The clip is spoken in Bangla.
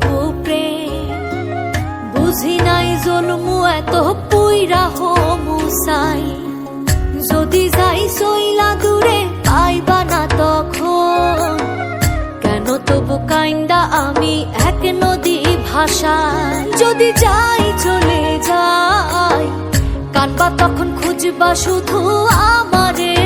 তবু প্রেম। বুঝি নাই জন্মু এত পুইরা হমু সাই যদি যাই সইলা দূরে পাইবা না তখন। কেন তবু কাইন্দা আমি এক নদী ভাষায়। যদি যাই চলে যাই, কানবা তখন খুঁজবা শুধু আমারে।